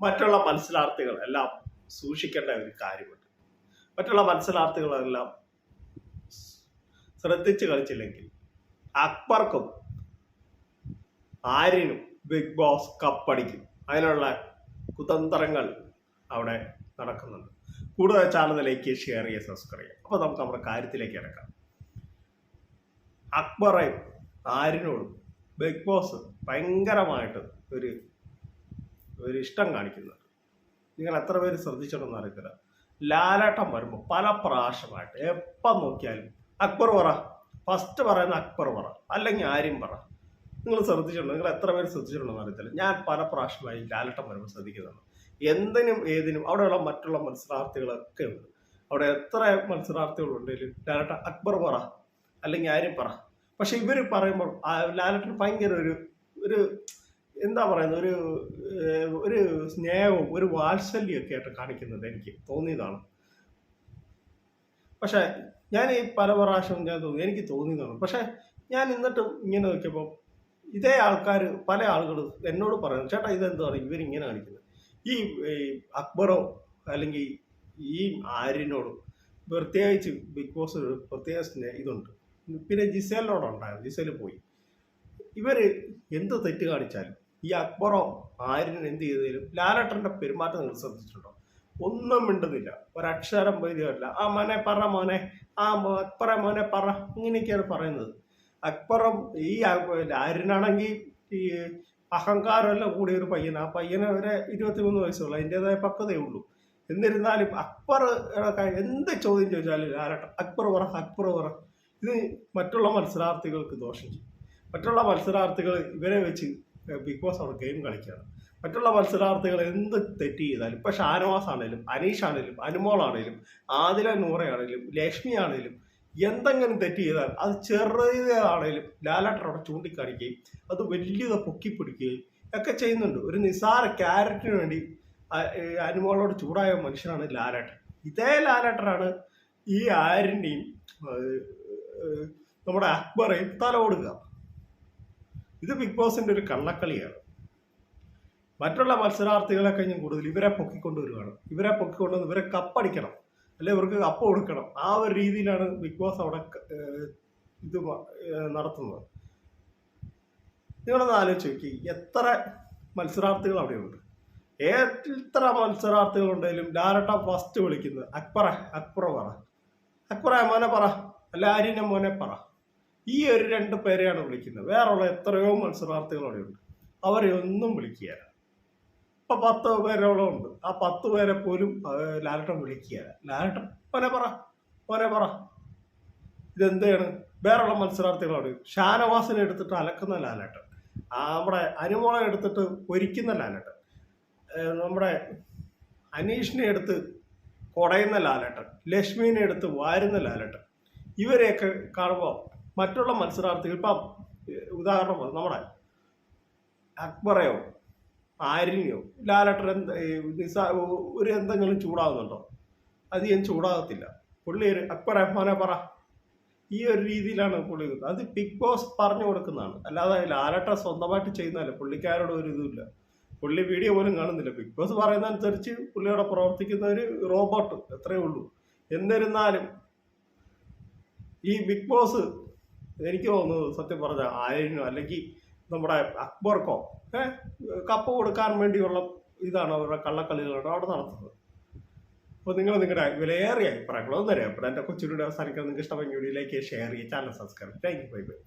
മറ്റുള്ള മത്സരാർത്ഥികൾ എല്ലാം സൂക്ഷിക്കേണ്ട ഒരു കാര്യമുണ്ട്. മറ്റുള്ള മത്സരാർത്ഥികളെല്ലാം ശ്രദ്ധിച്ച് കളിച്ചില്ലെങ്കിൽ അക്ബർക്കും ആര്യനും ബിഗ് ബോസ് കപ്പടിക്കും അതിനുള്ള കുതന്ത്രങ്ങൾ അവിടെ നടക്കുന്നുണ്ട്. കൂടുതൽ ചാനലിലേക്ക് ലൈക്ക് ഷെയർ ചെയ്യുക സബ്സ്ക്രൈബ് ചെയ്യുക. അപ്പോൾ നമുക്ക് നമ്മുടെ കാര്യത്തിലേക്ക് ഇറക്കാം അക്ബറേയും ആര്യനോടും ബിഗ് ബോസ് ഭയങ്കരമായിട്ട് ഒരു ഒരു ഇഷ്ടം കാണിക്കുന്നത്. നിങ്ങൾ എത്ര പേര് ശ്രദ്ധിച്ചിട്ടൊന്നും അറിയത്തില്ല. ലാലാട്ടം വരുമ്പോൾ പല പ്രാവശ്യമായിട്ട് എപ്പം നോക്കിയാലും അക്ബർ പറ. ഫസ്റ്റ് പറയുന്ന അക്ബർ പറ. അല്ലെങ്കിൽ ആര്യം പറ. നിങ്ങൾ ശ്രദ്ധിച്ചിട്ടുണ്ടോ? നിങ്ങൾ എത്ര പേര് ശ്രദ്ധിച്ചിട്ടുണ്ടെന്ന് അറിയത്തില്ല. ഞാൻ പല പ്രാവശ്യമായി ലാലട്ടം വരുമ്പോൾ ശ്രദ്ധിക്കുന്നതാണ്. എന്തിനും ഏതിനും അവിടെയുള്ള മറ്റുള്ള മത്സരാർത്ഥികളൊക്കെ ഉണ്ട്. അവിടെ എത്ര മത്സരാർത്ഥികളുണ്ടെങ്കിലും ലാലട്ട അക്ബർ പറ. അല്ലെങ്കിൽ ആര്യം പറ. പക്ഷെ ഇവർ പറയുമ്പോൾ ആ ലാലട്ടന് ഭയങ്കര ഒരു ഒരു എന്താ പറയുന്നത്? ഒരു ഒരു സ്നേഹവും ഒരു വാത്സല്യമൊക്കെ ആയിട്ട് കാണിക്കുന്നത് എനിക്ക് തോന്നിയതാണ്. പക്ഷെ ഞാൻ ഈ പല പ്രാവശ്യം ഞാൻ തോന്നി എനിക്ക് തോന്നിയതാണ്. പക്ഷെ ഞാൻ എന്നിട്ടും ഇങ്ങനെ നോക്കിയപ്പോൾ ഇതേ ആൾക്കാർ പല ആളുകൾ എന്നോട് പറയുന്നു ചേട്ടാ ഇതെന്താണ് ഇവരിങ്ങനെ കാണിക്കുന്നത്. ഈ അക്ബറോ അല്ലെങ്കിൽ ഈ ആര്യനോടും പ്രത്യേകിച്ച് ബിഗ് ബോസ് പ്രത്യേക ഇതുണ്ട്. പിന്നെ ജിസേലിനോടുണ്ടായിരുന്നു ജിസേൽ പോയി. ഇവർ എന്ത് തെറ്റ് കാണിച്ചാലും ഈ അക്ബറോ ആര്യനും എന്ത് ചെയ്തതിലും ലാലട്ടന്റെ പെരുമാറ്റം നിങ്ങൾ ശ്രദ്ധിച്ചിട്ടുണ്ടോ? ഒന്നും മിണ്ടുന്നില്ല. ഒരക്ഷരം പോയില്ല ആ മോനെ പറ മോനെ. ആ അക്ബറ മോനെ പറ. ഇങ്ങനെയൊക്കെയാണ് പറയുന്നത്. അക്ബറും ഈ ആര്യനാണെങ്കിൽ ഈ അഹങ്കാരമെല്ലാം കൂടിയ ഒരു പയ്യൻ ആ പയ്യന് വരെ ഇരുപത്തിമൂന്ന് വയസ്സുള്ള. അതിന്റെതായ പക്വതയേ ഉള്ളൂ. എന്നിരുന്നാലും അക്ബർ എന്ത് ചോദ്യം ചോദിച്ചാലും ലാലട്ടൻ അക്ബർ പറ അക്ബർ പറ. ഇത് മറ്റുള്ള മത്സരാർത്ഥികൾക്ക് ദോഷം ചെയ്യും. മറ്റുള്ള മത്സരാർത്ഥികൾ ഇവരെ വെച്ച് ബിഗ് ബോസ് അവർ ഗെയിം കളിക്കുകയാണ് മറ്റുള്ള മത്സരാർത്ഥികൾ എന്ത് തെറ്റ് ചെയ്താലും ഇപ്പം ഷാനവാസ് ആണേലും അനീഷ് ആണേലും അനുമോൾ ആണേലും ആദില നൂറയാണേലും ലക്ഷ്മി ആണേലും എന്തെങ്കിലും തെറ്റ് ചെയ്താൽ അത് ചെറിയതാണേലും ലാലാട്ടൻ അവിടെ ചൂണ്ടിക്കാണിക്കുകയും അത് വലിയത് പൊക്കിപ്പിടിക്കുകയും ഒക്കെ ചെയ്യുന്നുണ്ട്. ഒരു നിസാര ക്യാരറ്റിന് വേണ്ടി അനുമോളോട് ചൂടായ മനുഷ്യനാണ് ലാലാട്ടർ ഇതേ ലാലാട്ടറാണ് ഈ ആരിന്റെയും നമ്മുടെ അക്ബറേയും തല കൊടുക്കുക ഇത് ബിഗ് ബോസിന്റെ ഒരു കള്ളക്കളിയാണ്. മറ്റുള്ള മത്സരാർത്ഥികളെ കഴിഞ്ഞും കൂടുതൽ ഇവരെ പൊക്കിക്കൊണ്ടുവരികയാണ് ഇവരെ പൊക്കിക്കൊണ്ടുവന്ന് ഇവരെ കപ്പടിക്കണം. അല്ലെ ഇവർക്ക് കപ്പ് കൊടുക്കണം. ആ ഒരു രീതിയിലാണ് ബിഗ് ബോസ് അവിടെ ഇത് നടത്തുന്നത്. നിങ്ങളൊന്ന് ആലോചിച്ച് നോക്കി. എത്ര മത്സരാർത്ഥികൾ അവിടെയുണ്ട്? എത്ര മത്സരാർത്ഥികൾ ഉണ്ടെങ്കിലും ഡയറക്ടർ ഫസ്റ്റ് വിളിക്കുന്നത് അക്ബറ അക്ബറ പറ. അക്ബറ മോനെ പറ. അല്ല ആര്യനെ മോനെ പറ. ഈ ഒരു രണ്ട് പേരെയാണ് വിളിക്കുന്നത്. വേറെയുള്ള എത്രയോ മത്സരാർത്ഥികൾ ഉണ്ട് അവരെ ഒന്നും വിളിക്കുകയില്ല. ഇപ്പൊ പത്ത് പേരോളം ഉണ്ട്. ആ പത്ത് പേരെ പോലും ലാലട്ടം വിളിക്കുകയില്ല. ലാലട്ടൻ മോനെ പറ മോനെ പറ. ഇതെന്താണ്? വേറെയുള്ള മത്സരാർത്ഥികളോട് ഷാനവാസിനെ എടുത്തിട്ട് അലക്കുന്ന ലാലട്ടൻ. നമ്മുടെ അനുമോളെ എടുത്തിട്ട് ഒരിക്കുന്ന ലാലട്ടൻ. നമ്മുടെ അനീഷിനെ എടുത്ത് കുടയുന്ന ലാലട്ടൻ. ലക്ഷ്മീനെ എടുത്ത് വാരുന്ന ലാലട്ടൻ. ഇവരെയൊക്കെ കാണുമ്പോൾ മറ്റുള്ള മത്സരാർത്ഥികൾ ഇപ്പം ഉദാഹരണം നമ്മുടെ അക്ബറയോ ആര്യനെയോ ലാലട്ടൻ എന്ത് ഒരു എന്തെങ്കിലും ചൂടാവുന്നുണ്ടോ അധികം ചൂടാകത്തില്ല. പുള്ളി ഒരു റഹ്മാനെ മോനെ പറ. ഈ ഒരു രീതിയിലാണ് പുള്ളി. അത് ബിഗ് ബോസ് പറഞ്ഞു കൊടുക്കുന്നതാണ്. അല്ലാതെ ലാലട്ട സ്വന്തമായിട്ട് ചെയ്യുന്നതല്ല. പുള്ളിക്കാരോട് ഒരു ഇതുമില്ല. പുള്ളി വീഡിയോ പോലും കാണുന്നില്ല. ബിഗ് ബോസ് പറയുന്ന അനുസരിച്ച് പുള്ളിയോടെ പ്രവർത്തിക്കുന്ന ഒരു റോബോട്ട് എത്രയേ ഉള്ളൂ. എന്നിരുന്നാലും ഈ ബിഗ് ബോസ് എനിക്ക് തോന്നുന്നത് സത്യം പറഞ്ഞ ആര്യനോ അല്ലെങ്കിൽ നമ്മുടെ അക്ബർക്കോ ഏഹ് കപ്പ് കൊടുക്കാൻ വേണ്ടിയുള്ള ഇതാണ് അവരുടെ കള്ളക്കളികളാണ് അവിടെ നടത്തുന്നത്. അപ്പോൾ നിങ്ങൾ നിങ്ങളുടെ വിലയേറിയ അഭിപ്രായങ്ങളൊന്നും അറിയാം അപ്പോൾ എന്റെ കൊച്ചുകൂടി അവസാനിക്കാൻ നിങ്ങൾക്ക് ഇഷ്ടമെങ്കിൽ വീഡിയോയിലേക്ക് ഷെയർ ചെയ്യുക. Channel subscribe thank you bye bye